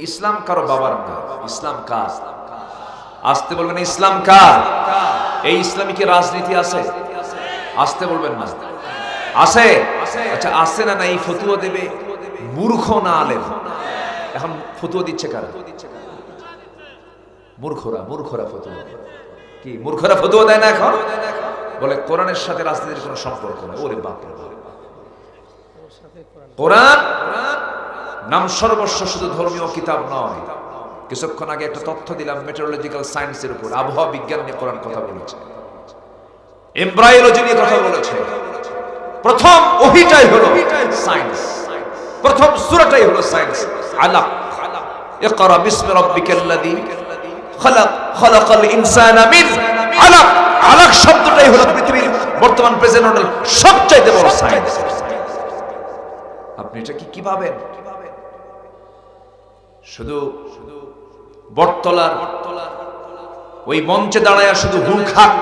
ইসলাম কারও বাবার না, ইসলাম কার? আসতে বলবেন ইসলাম কার? এই ইসলামিকে রাজনীতি আছে? আসতে বলবেন না। আছে? আচ্ছা আসছে না না এই ফতুয়া দেবে? মূর্খ না আলেম? এখন ফতুয়া দিচ্ছে কারা? মূর্খরা মূর্খরা ফতুয়া। কি, মূর্খরা ফতুয়া দেয় না এখন? বলে কোরআনের সাথে রাজনীতির কোনো সম্পর্ক নেই। ওরে বাপ বাপ। কোরআন নাম সর্বস্ব শুধু ধর্মীয় কিতাব নয়। কিছুক্ষণ আগে একটা তথ্য দিলাম মেটেরোলজিক্যাল সায়েন্সের উপর। আবহাওয়া বিজ্ঞান নিয়ে কোরআন কথা বলেছে। এমব্রায়োলজি নিয়ে কথা বলেছে। প্রথম ওহিটাই হলো সায়েন্স প্রথম সূরাটাই হলো সায়েন্স আলাক ইকরা বিসমি রাব্বিকাল্লাযী খালাক, খালাকাল ইনসানা মিন আলাক। আলাক শব্দটাই হলো পৃথিবীর বর্তমান প্রেজেন্ট সবচাইতে বড় সায়েন্স আপনি এটা কি কি ভাবেন? শুধু বটতলার, ওই মঞ্চে দাঁড়ায় শুধু হুল খাক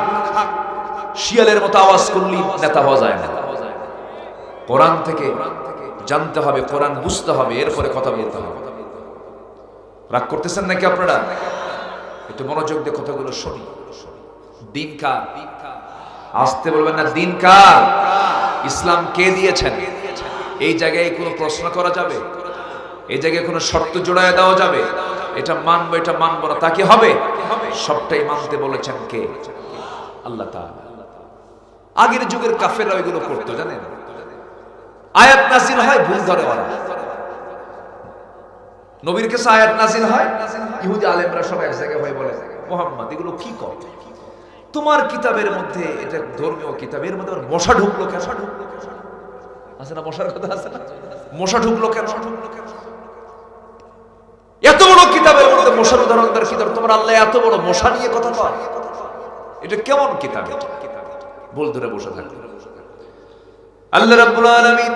শিয়ালের মতো আওয়াজ করলি নেতা হওয়া যায় না। কোরআন থেকে জানতে হবে, কোরআন বুঝতে হবে, এরপরে কথা বলতে হবে। রাগ করতেছেন নাকি আপনারা? একটু মনোযোগ দিয়ে কথাগুলো শুনি। দিন কার? আসতে বলবেন না, দিন কার? ইসলাম কে দিয়েছেন? এই জায়গায় কোনো প্রশ্ন করা যাবে? এই জায়গায় কোনো শর্ত জোড়ায় দেওয়া যাবে? এটা মানবো এটা মানবো না। তা কি হবে? সবটাই মানতে বলেছেন কে? আল্লাহ আগের যুগের কাফেররা ওইগুলো করতো, জানেন? আয়াত নাজিল হয়, ভুল ধরে ওরা। নবীর কাছে আয়াত নাজিল হয়, ইহুদি আলেমরা সব এক জায়গায় হয়ে বলে, মোহাম্মদ, এগুলো কি কর? তোমার কিতাবের মধ্যে, এটা ধর্মীয় কিতাব, এর মধ্যে মশা ঢুকলো কেন? ঢুকলো আছে না মশার কথা আছে না? মশা ঢুকলো কেন? ঢুকলো কিতাবের মধ্যে মশার উদাহরণ তার তোমার আল্লাহ এত বড় মশা নিয়ে কথা কয়। এটা কেমন কিতাব ভুল ধরে বসে থাকে। আল্লাহ রাব্বুল আলামিন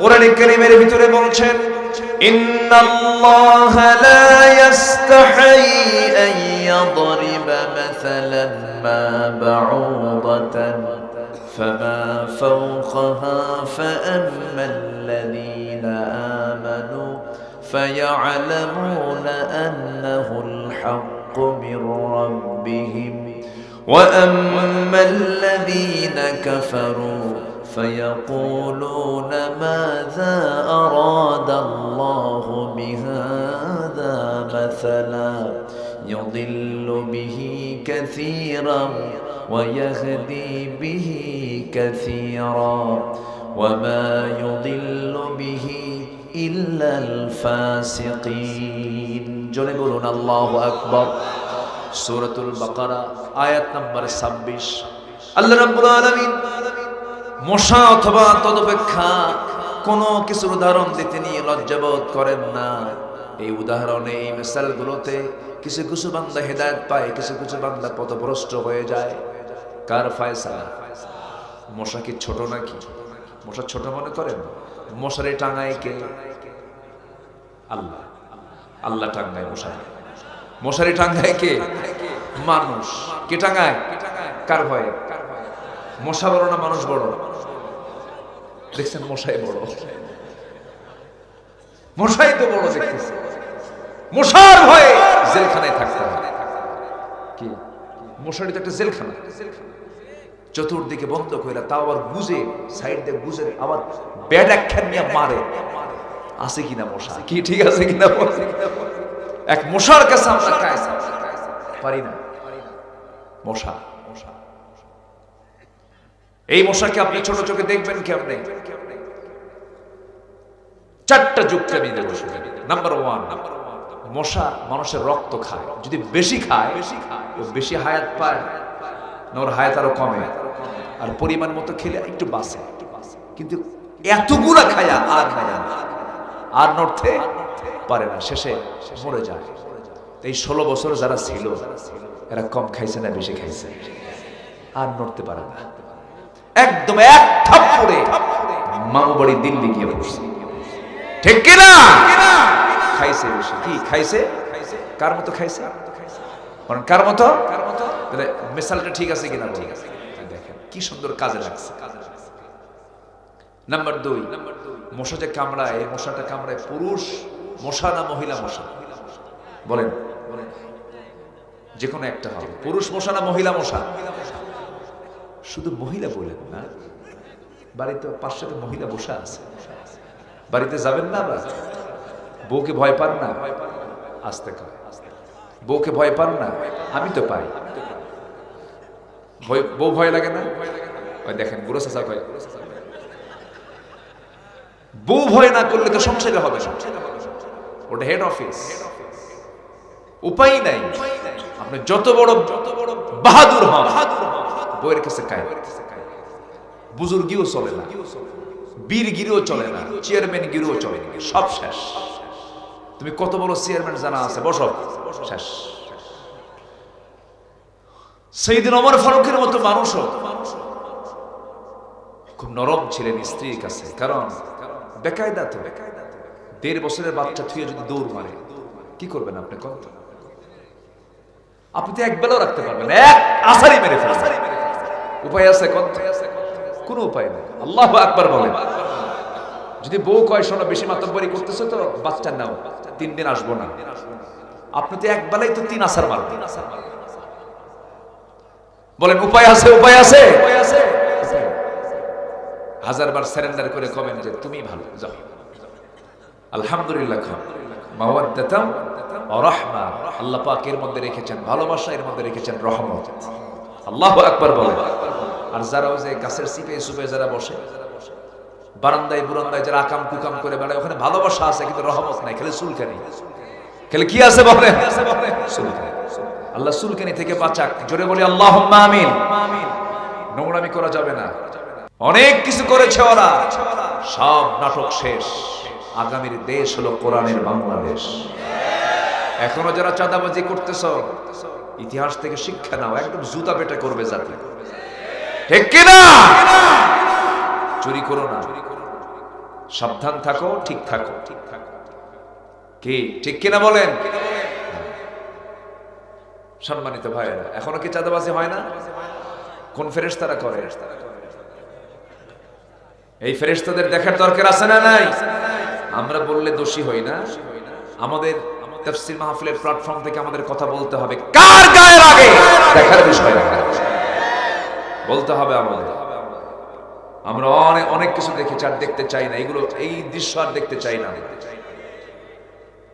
কোরআন কারীমের ভিতরে বলছেন, ইন্নাল্লাহা লা ইস্তাহি আন ইয়াদরিবা মাসালান মা বাউদাতান, ফামা ফাওকাহা ফাআম্মা আল্লাযীনা فيعلمون أنه الحق من ربهم. وأما الذين كفروا فيقولون ماذا أراد الله بهذا مثلا؟ يضل به كثيرا ويهدي به كثيرا. وما يضل به ইল্লাল ফাসিকিন জোরে বলুন, আল্লাহু আকবার। সূরাতুল বাকারা, আয়াত নাম্বার 26 আল্লাহ রাব্বুল আলামিন মশা অথবা তদপেক্ষা কোন কিছু উদাহরণ দিতে নিয়ে লজ্জাবোধ করেন না। এই উদাহরণে, এই মেসালগুলোতে কিছু কিছু বান্দা হেদায়ত পায়, কিছু কিছু বান্দা পথভ্রষ্ট হয়ে যায়। কার ফায়সা মশা কি ছোট নাকি? মশা ছোট মনে করেন? মশারে টাঙায় কে? আল্লাহ। আল্লাহ টাঙ্গায় মশারি। মশারি টাঙ্গায় কে? মানুষ। কে টাঙ্গায় কার ভয়ে? মশা বড় না মানুষ বড়? দেখছেন মশাই বড়। মশাই তো বড় দেখতেছে। মশার ভয়ে জেলখানায় থাকতে হয়। কি? মশারি তো একটা জেলখানা। চতুর্দিকে বন্ধ করে তাও আবার বুঝে সাইড দিয়ে বুঝে আবার ব্যাড একখান নিয়ে মারে। আছে কিনা মশা? কি ঠিক আছে কিনা এক মশার কাছে আমরা খাই। পারি না। মশা এই মশাকে আপনি ছোট চোখে দেখবেন কেমনে? চারটা যুক্তি আমি দেবো। নাম্বার ওয়ান মশা মানুষের রক্ত খায়। যদি বেশি খায় বেশি খায় ও বেশি হায়াত পায় না ওর হায়াত আরও কমে। আর পরিমাণ মতো খেলে একটু বাঁচে। কিন্তু এতগুলা খায়া আর না আর নড়তে পারে না। শেষে মরে যায়। এই ষোলো বছর যারা ছিল, এরা কম খাইছে না বেশি খাইছে। আর নড়তে পারে না। একদম এক থাপ্পড়ে মামু বাড়ি দিল্লি গিয়ে বসছে। ঠিক কিনা খাইছে বেশি। কি খাইছে? কার মতো খাইছে? কারণ কার মতো? তাহলে মিসালটা ঠিক আছে কিনা ঠিক আছে কি সুন্দর কাজে লাগছে। নাম্বার দুই, মশা যে কামড়ায়, এই মশাটা কামড়ায় পুরুষ, মশা না মহিলা মশা? বলেন। যে কোনো একটা হবে। পুরুষ মশা না মহিলা মশা? শুধু মহিলা বলেন না। বাড়িতে পাঁচশো মহিলা বসা আছে। বাড়িতে যাবেন না আবার বউকে ভয় পান না? আসতে কয় বউকে ভয় পান না? আমি তো পাই। বউ ভয় লাগে না? ওই দেখেন, বুড়ো চাচা কয়, বউ ভয় না করলে তো সংসারে হবে। ওটা হেড অফিস উপায় নাই। আপনি যত বড় যত বড় বাহাদুর হন বইয়ের কাছে কায় বুজুর্গিও চলে না, বীর গিরিও চলে না চেয়ারম্যান গিরিও চলে না। সব শেষ। তুমি কত বড় চেয়ারম্যান জানা আছে? বসো। শেষ। সেই দিন অমর ফারুকের মতো মানুষও খুব নরম ছিলেন স্ত্রীর কাছে, কারণ বেকায়দা তো। দেড় বছরের বাচ্চা থুয়ে যদি দৌড় মারে, কি করবেন আপনি কত? আপনি তো এক বেলাও রাখতে পারবেন। এক আসারি মেরে ফেলবেন। উপায় আছে কত? কোনো উপায় নেই। আল্লাহ আকবার বলেন। যদি বউ কয়, শোনো, বেশি মাতব্বরি করতেছো তো, বাচ্চা নাও, তিন দিন আসব না। আপনি তো এক বেলায় তো তিন আসার মারবেন। বলেন, উপায় আছে উপায় আছে। হাজারবার সারেন্ডার করে কবেন যে, তুমি ভালো, যাও। আলহামদুলিল্লাহ খান মাওয়াদ্দাতাম আল্লাহ পাক মধ্যে রেখেছেন ভালোবাসা, এর মধ্যে রেখেছেন রহমত। আল্লাহু বলেন। আর যারা যে গাছের সিপে সুপে যারা বসে, বারান্দায়, বুরান্দায় যারা আকাম কুকাম করে বেড়ায়, ওখানে ভালোবাসা আছে, কিন্তু রহমত নাই, খালি খালি কি আছে বলে আল্লাহ চুলকানি থেকে বাঁচাক। জোরে বলি আল্লাহ আমিন। নোংরামি করা যাবে না। অনেক কিছু করেছে ওরা। সব নাটক শেষ। আগামীর দেশ হলো কোরআনের বাংলাদেশ। এখনও যারা চাঁদাবাজি করতেছ, ইতিহাস থেকে শিক্ষা নাও, একদম জুতা পেটে করবে জাতি। ঠিক কিনা চুরি করো না। সাবধান থাকো, ঠিক থাকো। ঠিক থাকো কি ঠিক কিনা বলেন? সম্মানিত ভাইয়েরা, এখনও কি চাঁদাবাজি হয় না? কোন ফেরেশতারা করে? এই ফেরেশতাদের দেখার দরকার আছে না নাই? আমরা বললে দোষী হই না। আমাদের তাফসীর মাহফিলের প্ল্যাটফর্ম থেকে আমাদের কথা বলতে হবে। কার গায়ে লাগে দেখার বিষয় না। বলতে হবে আমাদের আমরা অনেক অনেক কিছু দেখেছি আর দেখতে চাই না। এগুলো এই দৃশ্য আর দেখতে চাই না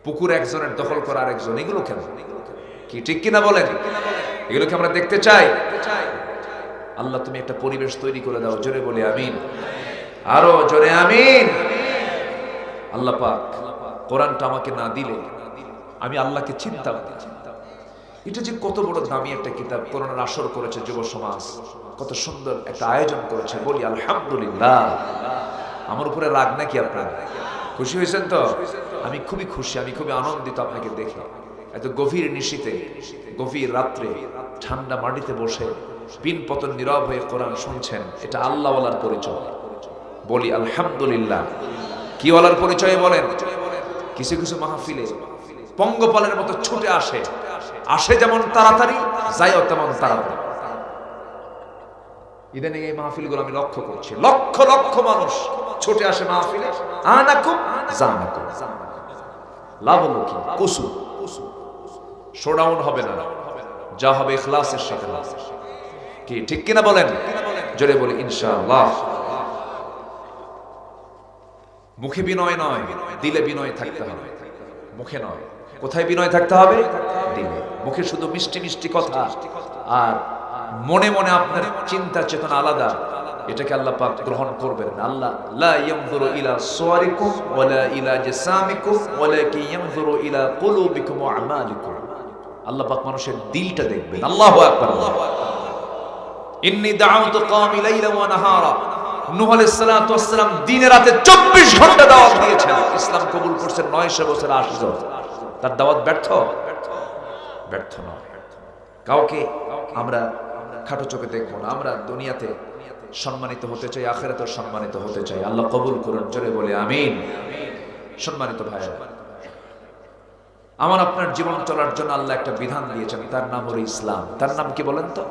পুকুর একজনের দখল করা আরেকজন, এগুলো কেন? কি ঠিক কিনা বলেন? এগুলোকে আমরা দেখতে চাই? আল্লাহ তুমি একটা পরিবেশ তৈরি করে দাও। জোরে বলে, আমিন। আরও জোরে আমিন। আল্লাহ পাক কোরআনটা আমাকে না দিলে আমি আল্লাহকে চিন্তা এটা যে কত বড় দামি একটা কিতাব কোরআনের আসর করেছে যুব সমাজ, কত সুন্দর একটা আয়োজন করেছে বলি আলহামদুলিল্লাহ। আমার উপরে রাগ নাকি আপনার? খুশি হয়েছেন তো? আমি খুবই খুশি, আমি খুবই আনন্দিত আপনাকে দেখে। এত গভীর নিশীতে, গভীর রাত্রে ঠান্ডা মাটিতে বসে পিন পতন নীরব হয়ে কোরআন শুনছেন, এটা আল্লাহওয়ালার পরিচয়। বলি, আলহামদুলিল্লাহ। কি ওয়ালার পরিচয় বলেন? কিছু কিছু মাহফিলে পঙ্গপালের মতো ছুটে আসে। আসে যেমন তাড়াতাড়ি যায়ও তেমন তাড়াতাড়ি। ইদানিং এই আমি লক্ষ্য করছি। লক্ষ লক্ষ মানুষ ছুটে আসে মাহফিলে। কুসু শোডাউন হবে না। যা হবে ইখলাসের সাথে। কি, ঠিক কিনা বলেন? জোরে বলি, ইনশাআল্লাহ। মুখে বিনয় নয়, দিলে বিনয় থাকতে হবে। মুখে নয়। কোথায় বিনয় থাকতে হবে? দিলে। মুখে শুধু মিষ্টি মিষ্টি কথা আর মনে মনে আপনার চিন্তা চেতনা আলাদা। এটাকে আল্লাহ পাক গ্রহণ করবেন আল্লাহ, লা ইয়ানজুরু ইলা সুওয়ারিকুম ওয়ালা ইলা জিসামিকুম ওয়ালাকিন ইয়ানজুরু ইলা কুলুবিকুম ওয়া আমালিকুম। আল্লাহ পাক মানুষের দিলটা দেখবেন। আল্লাহু আকবার। ইন্নী দাউতু কওমি লাইলা ওয়া নাহারা। দিনে রাতে 24 ঘণ্টা দাওয়াত দিয়েছেন। ইসলাম কবুল করছেন 900 বছর 80 জন। তার দাওয়াত ব্যর্থ? ব্যর্থ কাউকে আমরা খাটো চোখে না। আমরা দুনিয়াতে সম্মানিত হতে চাই আখেরাতে সম্মানিত হতে চাই। আল্লাহ কবুল করুন, জোরে বলে আমিন। সম্মানিত ভাই, আমার আপনার জীবন চলার জন্য আল্লাহ একটা বিধান দিয়েছেন, তার নাম হলো ইসলাম। তার নাম কি বলেন তো?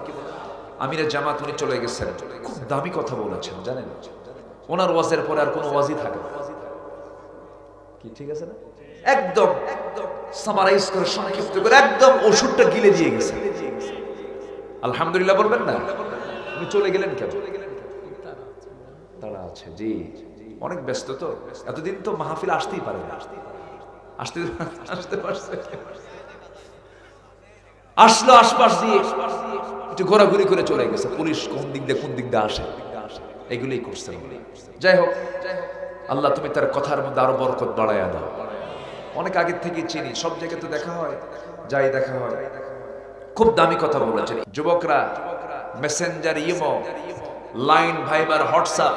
আমিরে জামাত উনি চলে গেছেন। খুব দামি কথা বলেছেন, জানেন? ওনার ওয়াজের পরে আর কোনো ওয়াজই থাকে। কি, ঠিক আছে না? একদম সামারাইজ করে, সংক্ষিপ্ত করে একদম ওষুধটা গিলে দিয়ে গেছে। আলহামদুলিল্লাহ বলবেন না? উনি চলে গেলেন কেন? তারা আছে, জি। অনেক ব্যস্ত তো। এতদিন তো মাহফিল আসতেই পারে না। আসতে আসতে পারছে। আসলো আশপাশ দিয়ে। একটু ঘোরাঘুরি করে চলে গেছে। পুলিশ কোন দিক দিয়ে, কোন দিক দিয়ে আসে? এগুলোই করছে। যাই হোক, আল্লাহ তুমি তার কথার মধ্যে আরও বরকত বাড়াইয়া দাও। অনেক আগের থেকে চিনি, সব জায়গায় তো দেখা হয়, যাই দেখা হয়। খুব দামি কথা বলেছেন। যুবকরা Messenger imo Line Viber WhatsApp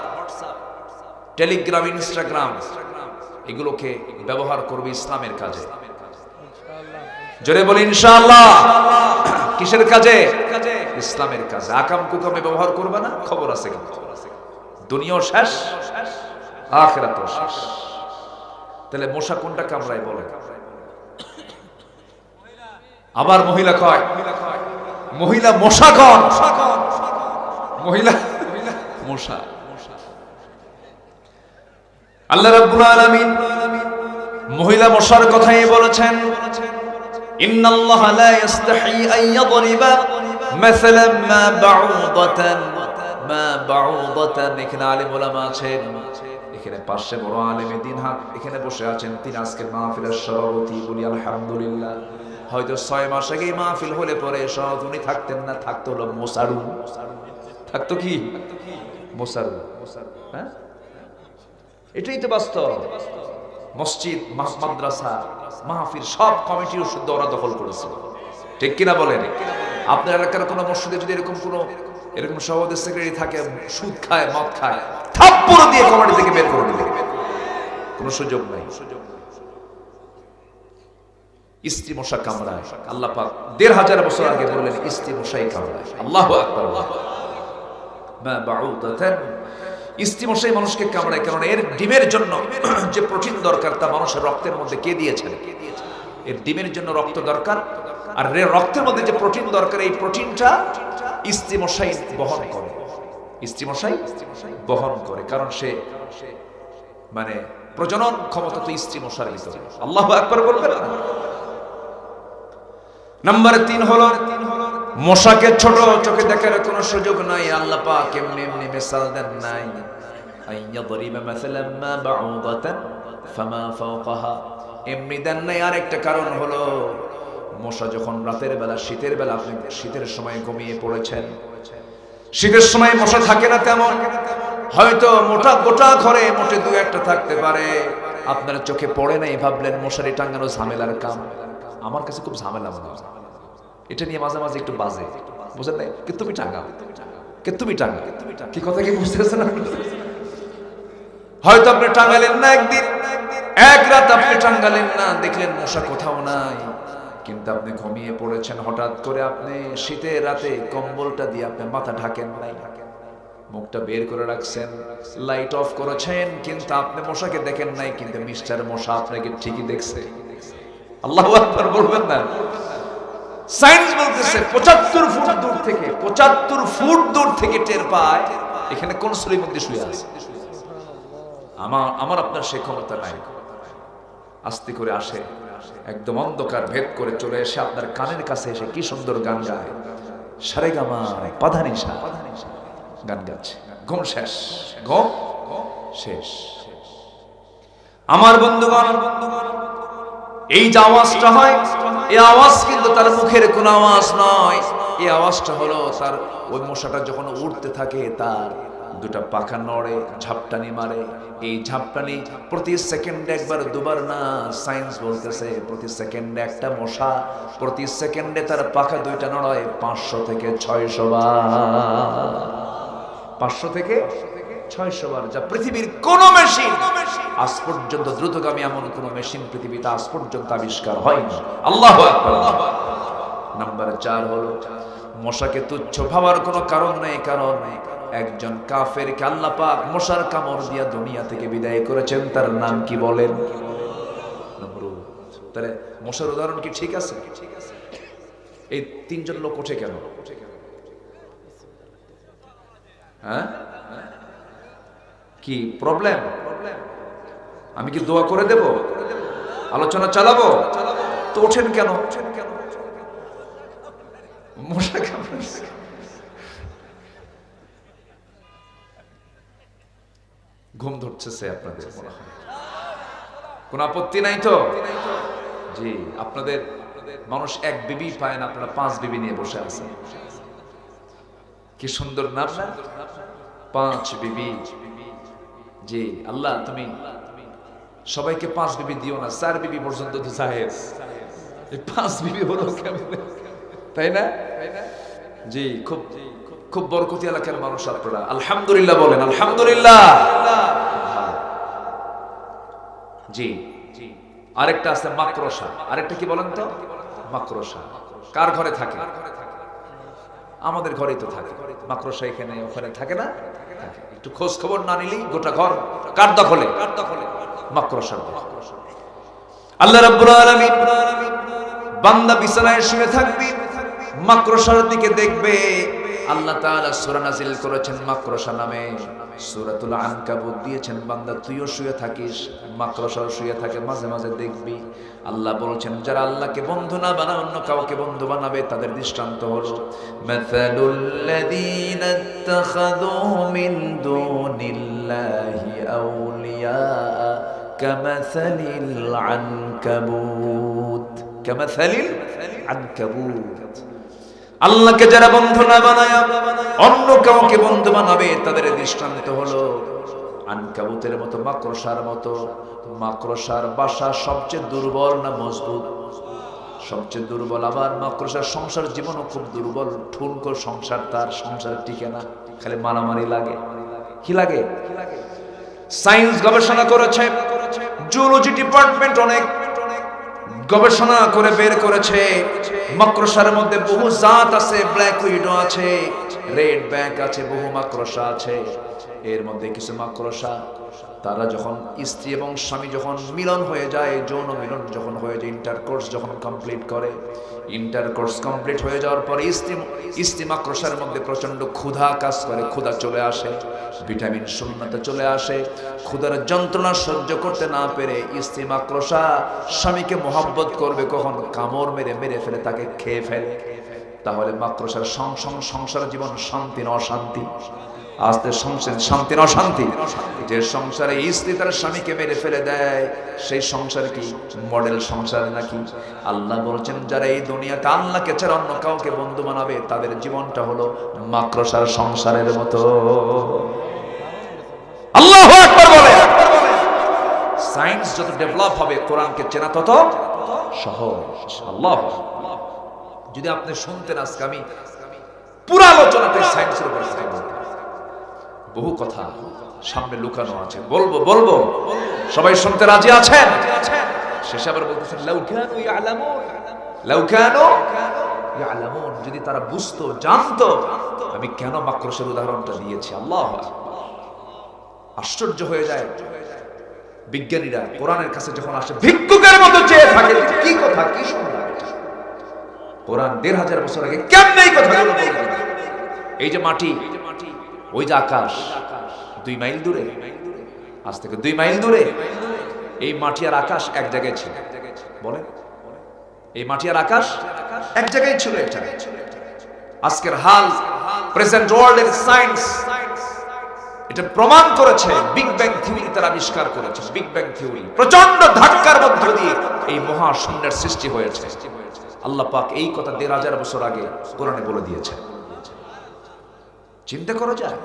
Telegram Instagram এগুলোকে ব্যবহার করবে ইসলামের কাজে। জোরে বলি, ইনশাআল্লাহ। কিসের কাজে? ইসলামের কাজে। আকাম কুকামে ব্যবহার করবে না, খবর আছে কিন্তু। দুনিয়াও শেষ, আখেরাতও শেষ। তাহলে মশা কোনটা কামড়ায় বলে? আবার মহিলা কয়, মহিলা মশা কন। মহিলা, মশা। আল্লাহ রাব্বুল আলামিন মহিলা মশার কথাই বলেছেন, ইন্নাল্লাহা লা ইস্তাহি আন ইয়াদরিবা। এখানে আলিম ওলামা আছেন। এখানে পাশে বড় আলেমে দিন এখানে বসে আছেন। তিনি আজকের মাহফিলের সভাপতি, বলি আলহামদুলিল্লাহ। হয়তো ছয় মাস আগে মাহফিল হলে পরে সভাপতি উনি থাকতেন না, থাকতো হলো মোসারু। থাকতো কি? মোসারু। হ্যাঁ? এটাই তো বাস্তব। মসজিদ মাদ্রাসা, মাহফিল, সব শুদ্ধ ওরা দখল করেছে। ঠিক কিনা বলেন? আপনার এলাকার কোনো মসজিদে যদি এরকম কোনো এরকম সভাপতি সেক্রেটারি থাকে, সুদ খায়, মদ খায়, থাপ্পড় দিয়ে কমিটি থেকে বের করে দিবে। কোনো সুযোগ নাই। স্ত্রী মশা কামড়ায়। আল্লাহ পাক দেড় হাজার বছর আগে বললেন, স্ত্রী মশাই কামড়ায়। আল্লাহ আকবার মশাই মানুষকে কামড়ায়, কারণ এর ডিমের জন্য যে প্রোটিন দরকার, তা মানুষের রক্তের মধ্যে কে দিয়েছেন? এর ডিমের জন্য রক্ত দরকার আর রক্তের মধ্যে যে প্রোটিন দরকার, এই প্রোটিনটা স্ত্রী মশাই বহন করে। স্ত্রী মশাই বহন করে, কারণ সে মানে প্রজনন ক্ষমতা তো স্ত্রী মশার ভিতরে। আল্লাহ একবার বলবেন না? নাম্বার তিন হলো, মশাকে ছোট চোখে দেখার কোনো সুযোগ নাই। আল্লাহ পাক এমনি এমনি মিসাল দেন নাই। এমনি দেন নাই। আরেকটা কারণ হলো মশা যখন রাতের বেলা, শীতের বেলা আপনি শীতের সময় ঘুমিয়ে পড়েছেন। শীতের সময় মশা থাকে না তেমন। হয়তো মোটা গোটা ঘরে মোটে দু একটা থাকতে পারে। আপনার চোখে পড়ে নাই, ভাবলেন মশারি টাঙ্গানো ঝামেলার কাম। আমার কাছে খুব ঝামেলা মনে হয়। এটা নিয়ে মাঝে মাঝে একটু বাজে। বুঝেন নাই? কে তুমি টাঙ্গাও কে তুমি টাঙ্গা কি কথা কি বুঝতেছেন? হয়তো আপনি টাঙ্গালেন না একদিন। এক রাত আপনি টাঙ্গালেন না, দেখলেন মশা কোথাও নাই। কিন্তু আপনি ঘুমিয়ে পড়েছেন, হঠাৎ করে আপনি শীতের রাতে কম্বলটা দিয়ে আপনি মাথা ঢাকেন নাই। মুখটা বের করে রাখছেন লাইট অফ করেছেন, কিন্তু আপনি মশাকে দেখেন নাই, কিন্তু মিস্টার মশা আপনাকে ঠিকই দেখছে। আল্লাহ আকবার বলবেন না। সায়েন্স বলতেছে, পঁচাত্তর ফুট দূর থেকে, পঁচাত্তর ফুট দূর থেকে টের পায়, এখানে কোন সুরের মধ্যে শুয়ে আছে? আমার আমার আপনার সে ক্ষমতা নাই। আস্তে করে আসে। একদম অন্ধকার ভেদ করে চলে এসে আপনার কানের কাছে এসে কি সুন্দর গান গায়। সারে গামায় পাধানিসা গান গাচ্ছে। ঘুম শেষ। ঘুম শেষ। আমার বন্ধুগণ, এই যে আওয়াজটা হয়, এই আওয়াজ কিন্তু তার মুখের কোন আওয়াজ নয়। এই আওয়াজটা হলো তার ওই মশাটা যখন উঠতে থাকে, তার দুটা পাখা নড়ে ঝাপটানি মারে। এই ঝাপটানি প্রতি সেকেন্ডে একবার, দুবার না সায়েন্স বলতেছে, প্রতি সেকেন্ডে একটা মশা, প্রতি সেকেন্ডে তার পাখা দুইটা নড়ায় পাঁচশো থেকে ছয়শো পাঁচশো থেকে ছয়শো বার, যা পৃথিবীর কোন মেশিন আজ পর্যন্ত দ্রুতগামী এমন কোন মেশিন পৃথিবীতে আজ পর্যন্ত আবিষ্কার হয়নি। আল্লাহ নাম্বার চার হলো, মশাকে তুচ্ছ ভাবার কোনো কারণ নেই, কারণ একজন কাফের আল্লাহ পাক মশার কামড় দিয়া দুনিয়া থেকে বিদায় করেছেন, তার নাম কি বলেন? তাহলে মশার উদাহরণ কি ঠিক আছে? এই তিনজন লোক ওঠে কেন? হ্যাঁ? কি প্রবলেম আমি কি দোয়া করে দেব? আলোচনা চালাবো? তো ওঠেন কেন? ওঠেন কেন মশা কামড়াচ্ছে। ঘুম ধরছে আপনাদের কোন আপত্তি নাই তো? জি, আপনাদের, মানুষ এক বিবি পায় না, আপনারা পাঁচ বিবি নিয়ে বসে আছেন। কি সুন্দর নাম না? পাঁচ বিবি। জি, আল্লাহ তুমি সবাইকে পাঁচ বিবি দিও না, চার বিবি পর্যন্ত তো পাঁচ বিবি হলো কেমন? তাই না? জি, খুব খুব বরকতি এলাকার মানুষ আপনারা। আলহামদুলিল্লাহ বলেন, আলহামদুলিল্লাহ। জি। আরেকটা আছে মাকড়সা। আরেকটা কি বলেন তো? মাকড়সা। কার ঘরে থাকে? আমাদের ঘরেই তো থাকে। মাকড়সা এখানে, ওখানে থাকে না। একটু খোঁজ খবর না নিলেই গোটা ঘর কার দখলে? কার দখলে। মাকড়সার আল্লাহ রাব্বুল আলামিন বান্দা বিছানায় শুয়ে থাকবি, মাকড়সার দিকে দেখবে আল্লাহ তাআলা সূরা নাযিল করেছেন মাকরসা নামে। সূরাতুল আনকাবুত দিয়েছেন, বান্দা, তুইও শুয়ে থাকিস। মাকরসাও শুয়ে থাকে, মাঝে মাঝে দেখবি। আল্লাহ বলছেন, যারা আল্লাহকে বন্ধু না বানায়, অন্য কাউকে বন্ধু বানাবে, তাদের দৃষ্টান্ত হলো। মাসালুল্লাযীনা ইত্তাখাযু মিন দুনিল্লাহি আউলিয়া কামাসালিল আনকাবুত। কামাসালিল আনকাবুত। আল্লাহকে যারা বন্ধু না বানায়, অন্য কাউকে বন্ধু বানাবে, তাদের দৃষ্টান্ত হলো আনকাবুতের মতো, মাকড়সার মতো। মাকড়সার বাসা সবচেয়ে দুর্বল না মজবুত? সবচেয়ে দুর্বল আবার মাকড়সার সংসার জীবনও খুব দুর্বল। ঠুনকো সংসার, তার সংসার টিকে না, খালি মারামারি লাগে। কি লাগে? সায়েন্স গবেষণা করেছে জুলজি ডিপার্টমেন্ট অনেক গবেষণা করে বের করেছে। মাকড়সার মধ্যে বহু জাত আছে ব্ল্যাক উইডো আছে রেড ব্যাংক আছে, বহু মাকড়সা আছে। এর মধ্যে কিছু মাকড়সা তারা যখন স্ত্রী এবং স্বামী যখন মিলন হয়ে যায়, যৌন মিলন যখন হয়ে যায় ইন্টারকোর্স যখন কমপ্লিট করে ইন্টারকোর্স কমপ্লিট হয়ে যাওয়ার পরে স্ত্রী স্ত্রী মাকড়সার মধ্যে প্রচণ্ড ক্ষুধা কাজ করে, ক্ষুধা চলে আসে ভিটামিন শূন্যতা চলে আসে, ক্ষুধার যন্ত্রণা সহ্য করতে না পেরে স্ত্রী মাকড়সা স্বামীকে মোহাব্বত করবে, কখন কামড় মেরে মেরে ফেলে, তাকে খেয়ে ফেলে। তাহলে সং- সংসার জীবন শান্তি না অশান্তি। আস্তে, সংসার শান্তি, অশান্তি। যে সংসারে স্ত্রী তার স্বামীকে মেরে ফেলে দেয়, সেই সংসার কি মডেল সংসার নাকি? আল্লাহ বলছেন, যারা এই দুনিয়াতে আল্লাহকে ছাড়া অন্য কাউকে বন্ধু বানাবে, তাদের জীবনটা হলো মাকড়সার সংসারের মতো। আল্লাহ বলে। সায়েন্স যত ডেভেলপ হবে, কোরআনকে চেনা তত সহজ। আল্লাহ যদি আপনি শুনতেন আজকে আমি পুরো আলোচনাতে সায়েন্সের উপর বহু কথা। সামনে লুকানো আছে। বলব বলব। সবাই শুনতে রাজি আছেন? শেষে আবার বলতেছেন লাউকানু ইয়ালামুন। লাউকানু ইয়ালামুন। যদি তারা বুঝতো, জানতো, আমি কেন মাকড়সের উদাহরণটা দিয়েছি? আল্লাহ আশ্চর্য হয়ে যায়। বিজ্ঞানীরা কোরআনের কাছে যখন আসে, ভিক্ষুকের মতো চেয়ে থাকে, কি কথা, কি শুনলাম কোরআন দেড় হাজার বছর আগে কেমনে এই কথা এই যে মাটি, ওই যে আকাশ দুই মাইল দূরে, আজ থেকে দুই মাইল দূরে এই মাটি আর আকাশ এক জায়গায় ছিল। বলেন, এই মাটি আর আকাশ এক জায়গায় ছিল এটা আজকের হাল প্রেজেন্ট ওয়ার্ল্ডের সায়েন্স এটা প্রমাণ করেছে বিগ ব্যাং থিওরি তারা আবিষ্কার করেছে। বিগ ব্যাং থিওরি প্রচণ্ড ধাক্কার মধ্য দিয়ে এই মহাশূন্যের সৃষ্টি হয়েছে। আল্লাহ পাক এই কথা দেড় হাজার বছর আগে কোরআনে বলে দিয়েছে চিন্তা করা যায়?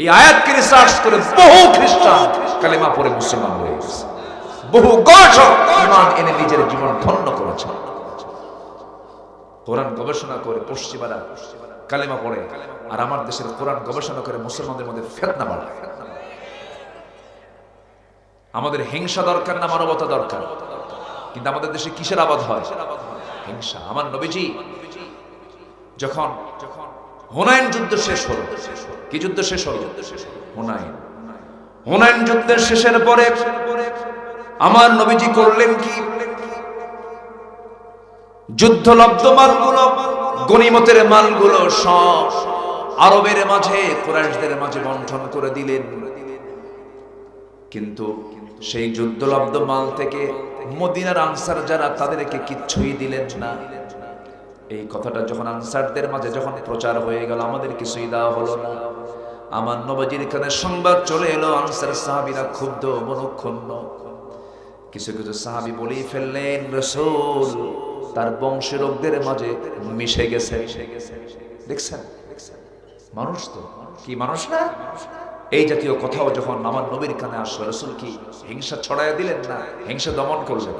এই আয়াতকে রিসার্চ করে বহু খ্রিস্টান কালেমা পড়ে মুসলমান হয়ে গেছে। বহু গবেষক ইমান এনে নিজের জীবন ধন্য করেছে। কোরআন গবেষণা করে পশ্চিমারা কালেমা পড়ে আর আমার দেশের কোরআন গবেষণা করে মুসলমানদের মধ্যে ফেতনা বাড়ায় আমাদের হিংসা দরকার না, মানবতা দরকার। কিন্তু আমাদের দেশে কিসের আবাদ হয়? হিংসা। আমার নবীজি যখন হুনাইন যুদ্ধ শেষ হলো। কি যুদ্ধ শেষ হলো? হুনাইন। হুনাইন যুদ্ধের শেষের পরে আমার নবীজি করলেন কি? যুদ্ধলব্ধ মালগুলো, গনিমতের মালগুলো সব আরবের মাঝে, কুরাইশদের মাঝে বন্টন করে দিলেন। কিন্তু সেই যুদ্ধলব্ধ মাল থেকে মদিনার আনসার যারা, তাদেরকে কিচ্ছুই দিলেন না। এই কথাটা যখন আনসারদের মাঝে যখন প্রচার হয়ে গেল, আমাদের কিছুই দেওয়া হলো না। আমার নবজির এখানে সংবাদ চলে এলো, আনসার সাহাবিরা ক্ষুব্ধ, মনক্ষুণ্ণ। কিছু কিছু সাহাবি বলেই ফেললেন, রসুল, তার বংশের লোকদের মাঝে মিশে গেছে। দেখছেন? মানুষ তো। কি মানুষ না? এই জাতীয় কথাও যখন আমার নবীর কানে আসলো, রসুল কি হিংসা ছড়াইয়া দিলেন না? হিংসা দমন করলেন?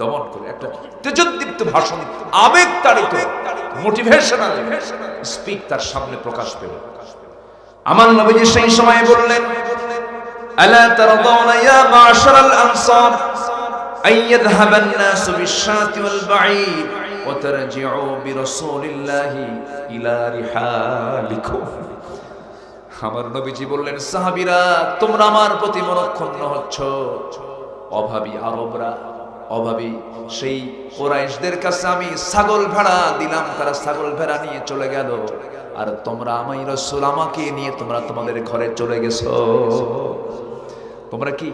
দমন করে, একটা তেজদীপ্ত ভাষণ, আবেগ তাড়িত মোটিভেশনাল স্পিক তার সামনে প্রকাশ পেল। আমার নবীজি সেই সময় বললেন, আলা তারদাউনা ইয়া মা'শারাল আনসার আন ওয়াল ওয়া তারজি'উ বিরাসূলিল্লাহি ইলা রিহালিকুম। আমার নবীজি বললেন, সাহাবীরা, তোমরা আমার প্রতি মনক্ষুণ্ণ হচ্ছ। অভাবী আরবরা অভাবী। সেই কোরাইশদের কাছে আমি ছাগল ভেড়া দিলাম, তারা ছাগল ভেড়া নিয়ে চলে গেল। আর তোমরা আমাই রসুল আমাকে নিয়ে তোমরা তোমাদের ঘরে চলে গেছো। তোমরা কি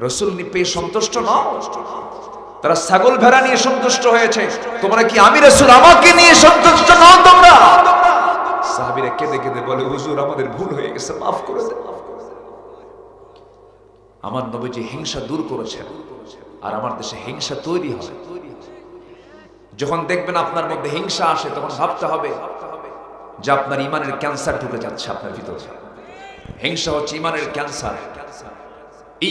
রসুল পেয়ে সন্তুষ্ট নও? তারা ছাগল ভেড়া নিয়ে সন্তুষ্ট হয়েছে। তোমরা কি আমি রসুল আমাকে নিয়ে সন্তুষ্ট নও তোমরা? সাহাবিরা কেঁদে কেঁদে বলে, হুজুর, আমাদের ভুল হয়ে গেছে, মাফ করে দেন। আমার নবীজি হিংসা দূর করেছেন। আর আমার দেশে হিংসা তৈরি হয়। যখন দেখবেন আপনার মধ্যে হিংসা আসে, তখন ভাবতে হবে যে আপনার ইমানের ক্যান্সার ঢুকে যাচ্ছে আপনার ভিতরে। হিংসা হচ্ছে ইমানের ক্যান্সার।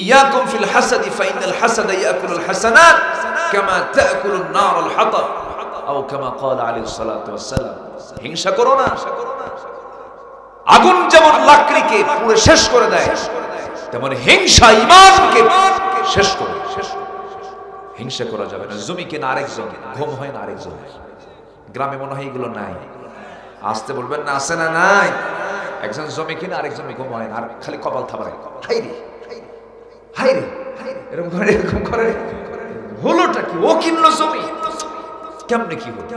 ইয়াকুম ফিল হাসাদি ফাইনাল হাসাদা ইয়াকুলুল হাসানাত কামা তাকুলুন নারুল হাতাব আও কামা ক্বালা আলাইহিস সালাতু ওয়াস সালাম। হিংসা করো না। আগুন যেমন লাকড়িকে পুরো শেষ করে দেয়, তেমন হিংসা ইমানকে শেষ করে শেষ করে। হিংসা করা যাবে না। জমি কেনা আরেকজন ঘুম হয় না আরেকজন গ্রামে মনে হয় এগুলো নাই। আসতে বলবেন না, আছে না নাই? একজন জমি কিনে আরেকজন ঘুম হয় না। আর খালি কপাল রে হাই রে, এরকম করে এরকম করে। হলোটা কি? ও কিনলো জমি। কেমনে কি হলো?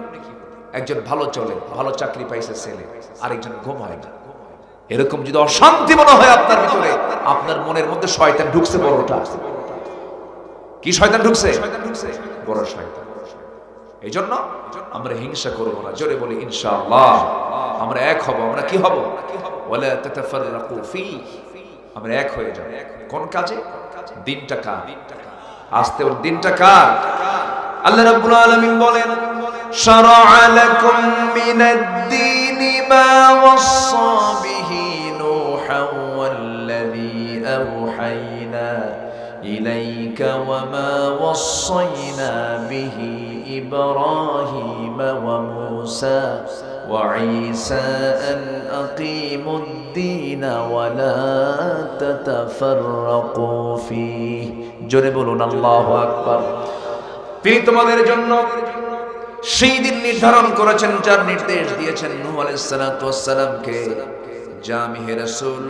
একজন ভালো চলে, ভালো চাকরি পাইছে ছেলে, আরেকজন ঘুম হয় না। এরকম যদি অশান্তি মনে হয় আপনার ভিতরে, আপনার মনের মধ্যে শয়তান ঢুকছে বড়টা। কি শয়তান ঢুকছে? বড় শয়তান। এই জন্য আমরা হিংসা করব না। জোরে বলি, ইনশাআল্লাহ। আমরা এক হব। আমরা কি হব? ওয়ালা আমরা এক হয়ে যাব। কোন কাজে? দিনটা কার? আসতে ওর দিনটা কার? আল্লাহ রাব্বুল আলামিন বলেন, শারআ আলাইকুম মিনাদ দীনি মা ওয়াসসা। وما وصينا به إبراهيم وموسى وعيسى أن أقيموا الدين ولا تتفرقوا فيه جربوا الله أكبر তিনি তোমাদের জন্য সেই দিন নির্ধারণ করেছেন যার নির্দেশ দিয়েছেন নূহ আলাইসালামকে যা আমি হে রাসূল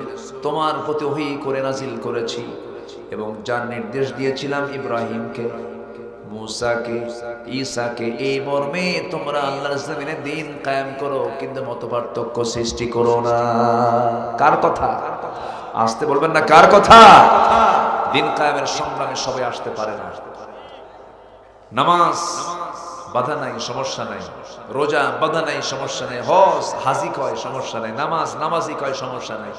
তোমার প্রতি ওহী করে নাজিল করেছি এবং যার নির্দেশ দিয়েছিলাম ইব্রাহিমকে, মুসাকে, ঈসাকে, এই মর্মে তোমরা আল্লাহর জমিনে দিন কায়েম করো, কিন্তু মতপার্থক্য সৃষ্টি করো না। কার কথা? আসতে বলবেন না, কার কথা? দিন কায়েমের সংগ্রামে সবাই আসতে পারে না। নামাজ বাধা নাই, সমস্যা নাই। রোজা বাধা নাই, সমস্যা নাই। হজ হাজি কয়, সমস্যা নাই। নামাজ নামাজি কয়, সমস্যা নাই।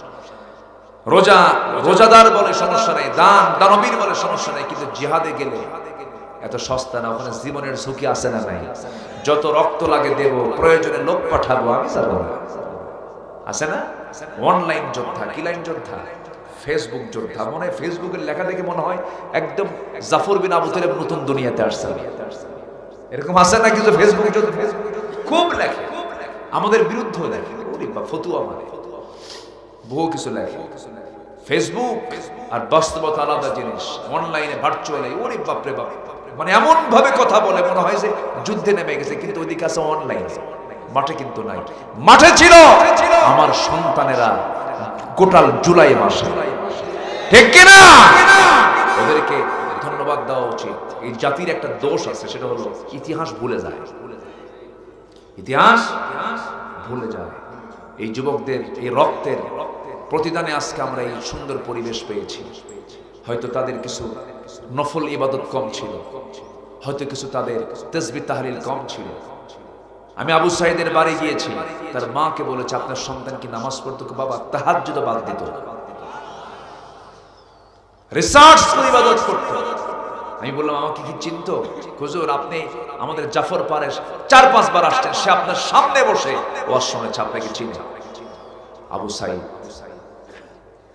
রোজা, রোজাদার বলে সমস্যা নাই, দান, দানবীর বলে সমস্যা নাই, কিন্তু জিহাদে গেলে এত সস্তা না, ওখানে জীবনের ঝুঁকি আছে না নাই? যত রক্ত লাগে দেব, প্রয়োজনে লোক পাঠাবো, আমি যাব না। আছে না? অনলাইন যোদ্ধা, কি লাইন যোদ্ধা? ফেসবুক যোদ্ধা, মনে ফেসবুকের লেখা দেখে মনে হয় একদম জাফর বিন আবু তালেব নতুন দুনিয়াতে আসছে। এরকম আছে না কিছু ফেসবুক ফেসবুক খুব লেখে। আমাদের বিরুদ্ধে লেখে। ফতুয়া মানে। বহু কিছু লেখে। ফেসবুক আর বাস্তবতা আলাদা জিনিস। অনলাইনে ভার্চুয়ালি ওরে বাপরে বাপ। মানে এমন ভাবে কথা বলে, মনে হয় যে যুদ্ধে নেমে গেছে, কিন্তু ওদিকে আছে অনলাইন মাঠে কিন্তু নাই। মাঠে ছিল আমার সন্তানেরা গোটাল জুলাই মাসে। ঠিক কিনা? ওদেরকে ধন্যবাদ দেওয়া উচিত। এই জাতির একটা দোষ আছে, সেটা হলো ইতিহাস ভুলে যায়। ইতিহাস ভুলে যায়। এই যুবকদের, এই রক্তের প্রতিদানে আজকে আমরা এই সুন্দর পরিবেশ পেয়েছি। হয়তো তাদের কিছু নফল ইবাদত কম ছিল। হয়তো কিছু তাদের তেসবি তাহলিল কম ছিল। আমি আবু সাইদের বাড়ি গিয়েছি। তার মাকে বলেছে, আপনার সন্তান কি নামাজ পড়তো? বাবা তাহার যদি বাদ দিত। আমি বললাম, আমাকে কি চিনত? হুজুর, আপনি আমাদের জাফর পারে চার পাঁচবার আসছেন। সে আপনার সামনে বসে ওয়াজ শুনেছে আপনাকে চিনে। আবু সাইদ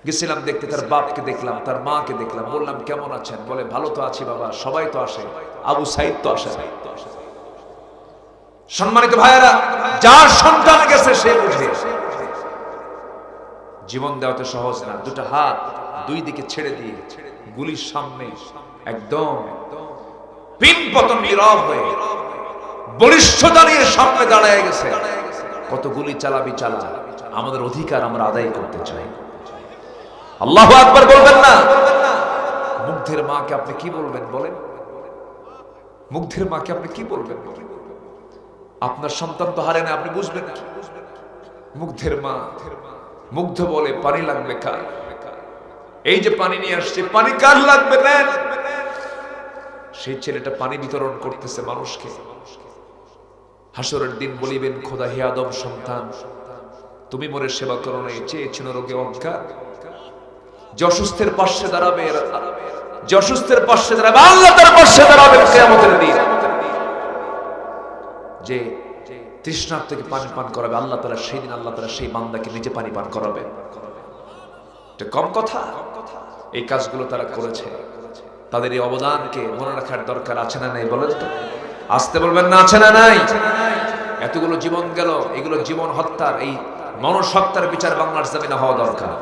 গেছিলাম দেখতে, তার বাপকে দেখলাম, তার মাকে দেখলাম, বললাম, কেমন আছেন? বলে, ভালো তো আছি বাবা, সবাই তো আসে, আবু সাইদ তো আসে সম্মানিত ভাইয়েরা, যার সন্তান গেছে, সে বুঝে। জীবন দেওয়া তো সহজ না, দুটো হাত দুই দিকে ছেড়ে দিয়ে, গুলির সামনে, একদম পিন নীরব হয়ে বলিষ্ঠতা দাঁড়িয়ে সামনে দাঁড়ায় গেছে। কত গুলি চালাবি, চালা। আমাদের অধিকার আমরা আদায় করতে চাই। আল্লাহ আকবার বলবেন না। মুগ্ধের মাকে আপনি কি বলবেন বলেন? মুগ্ধের মাকে আপনি কি বলবেন আপনার সন্তান তো হারে না, আপনি বুঝবেন কি মুগ্ধের মা, মুগ্ধ বলে পানি লাগবে কার? এই যে পানি নিয়ে আসছে, পানি কার লাগবে সেই ছেলেটা পানি বিতরণ করতেছে মানুষকে। হাসরের দিন বলিবেন, খোদা হে আদম সন্তান, তুমি মোরে সেবা করো না চেয়েছিল রোগে অজ্ঞান। যে অসুস্থের পাশে দাঁড়াবে যে অসুস্থের পাশে দাঁড়াবে, আল্লাহ তার পাশে দাঁড়াবে কেয়ামতের দিন। যে তৃষ্ণার থেকে পানি পান করাবে, আল্লাহ তারা সেই দিন আল্লাহ তারা সেই বান্দাকে নিজে পানি পান করাবে। কম কথা। এই কাজগুলো তারা করেছে। তাদের এই অবদানকে মনে রাখার দরকার আছে না নাই বলেন তো? আসতে বলবেন না, আছে না নাই? এতগুলো জীবন গেল, এগুলো জীবন হত্যার, এই মনস হত্যার বিচার বাংলার জমিনে হওয়া দরকার।